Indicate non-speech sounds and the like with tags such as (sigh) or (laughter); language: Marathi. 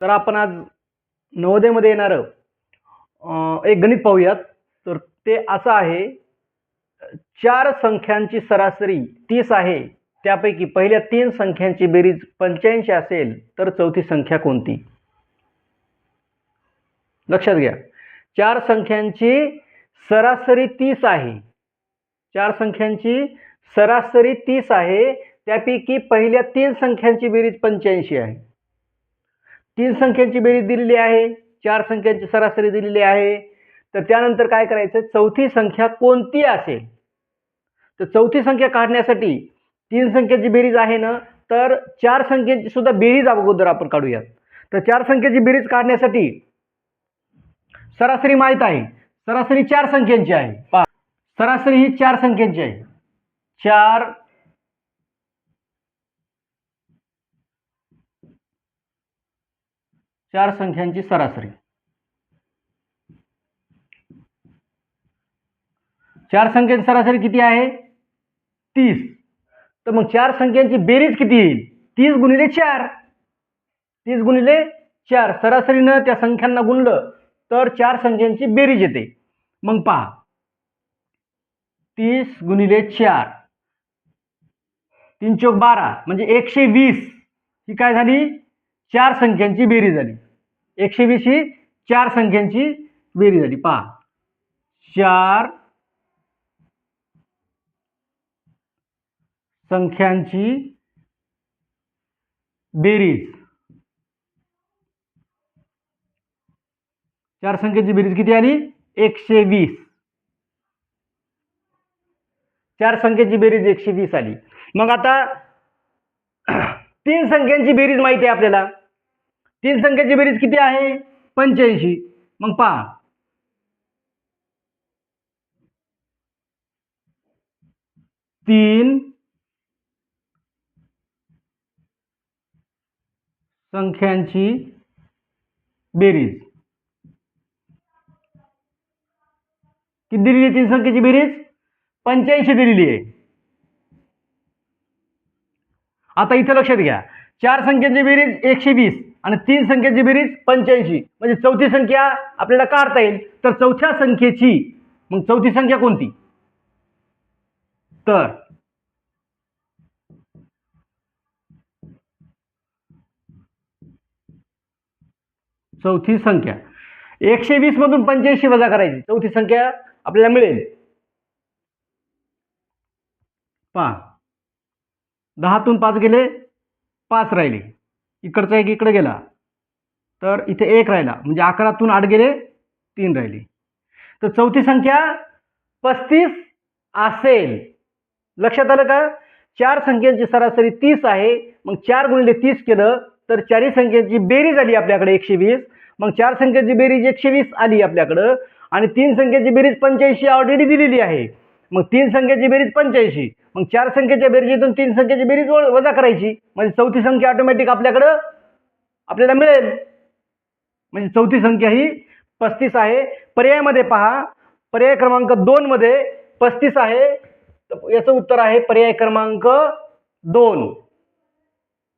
तर आपण आज नवोदयमध्ये येणारं एक गणित पाहूयात. तर ते असं आहे चार संख्यांची सरासरी तीस आहे. त्यापैकी पहिल्या तीन संख्यांची बेरीज पंच्याऐंशी असेल तर चौथी संख्या कोणती? लक्षात घ्या. चार संख्यांची सरासरी तीस आहे. चार संख्यांची सरासरी तीस आहे. त्यापैकी पहिल्या तीन संख्यांची बेरीज पंच्याऐंशी आहे. तीन संख्यांची बेरीज दिलेली आहे चार संख्यांची सरासरी दिलेली आहे. तर त्यानंतर काय करायचं? चौथी संख्या कोणती असेल? तर चौथी संख्या काढण्यासाठी तीन संख्यांची बेरीज आहे ना तर चार संख्यांची सुद्धा बेरीज अगोदर आपण काढूयात. तर चार संख्येची बेरीज काढण्यासाठी सरासरी माहीत आहे. सरासरी चार संख्यांची आहे. पा सरासरी ही चार संख्यांची आहे. चार चार संख्यांची सरासरी. चार संख्यांची सरासरी किती आहे? तीस. तर मग चार संख्यांची बेरीज किती येईल? तीस गुणिले चार. तीस गुणिले चार. सरासरीनं त्या संख्यांना गुणलं तर चार संख्यांची बेरीज येते. मग पहा. तीस गुणिले चार. तीन चौक बारा म्हणजे एकशे वीस. ही काय झाली? चार संख्यांची बेरीज झाली. एकशे वीस ही चार संख्यांची बेरीज झाली. पहा. चार संख्यांची बेरीज. चार संख्येची बेरीज किती आली? एकशे वीस. चार संख्येची बेरीज एकशे वीस आली. मग आता (clears throat) तीन संख्यांची बेरीज माहिती आहे आपल्याला. तीन संख्याची बेरीज किती आहे? पंच्याऐंशी. मग पहा. तीन संख्यांची बेरीज. किती दिलेली आहे तीन संख्येची बेरीज? पंच्याऐंशी दिलेली आहे. आता इथं लक्षात घ्या. चार संख्यांची बेरीज एकशे वीस. आणि तीन संख्येची बेरीज पंच्याऐंशी. म्हणजे चौथी संख्या आपल्याला काढता येईल. तर चौथ्या संख्येची मग चौथी संख्या कोणती? तर चौथी संख्या. एकशे वीस मधून पंच्याऐंशी वजा करायची. चौथी संख्या आपल्याला मिळेल. पहा दहातून पाच गेले पाच राहिले. इकडचा एक इकडे गेला तर इथे एक राहिला म्हणजे अकरातून आठ गेले तीन राहिली. तर चौथी संख्या पस्तीस असेल. लक्षात आलं का? चार संख्यांची सरासरी तीस आहे मग चार गुणिले तीस केलं तर चारही संख्यांची बेरीज आली आपल्याकडे एकशे वीस मग चार संख्यांची बेरीज एकशे वीस आली आपल्याकडं आणि तीन संख्येची बेरीज पंच्याऐंशी ऑलरेडी दिलेली आहे. मग तीन संख्येची बेरीज पंच्याऐंशी. मग चार संख्येच्या बेरजेतून तीन संख्येची बेरीज व- वजा करायची. म्हणजे चौथी संख्या ऑटोमॅटिक आपल्याकडं आपल्याला मिळेल. म्हणजे चौथी संख्या ही पस्तीस आहे. पर्यायामध्ये पहा. पर्याय क्रमांक दोन मध्ये पस्तीस आहे. याचं उत्तर आहे पर्याय क्रमांक दोन.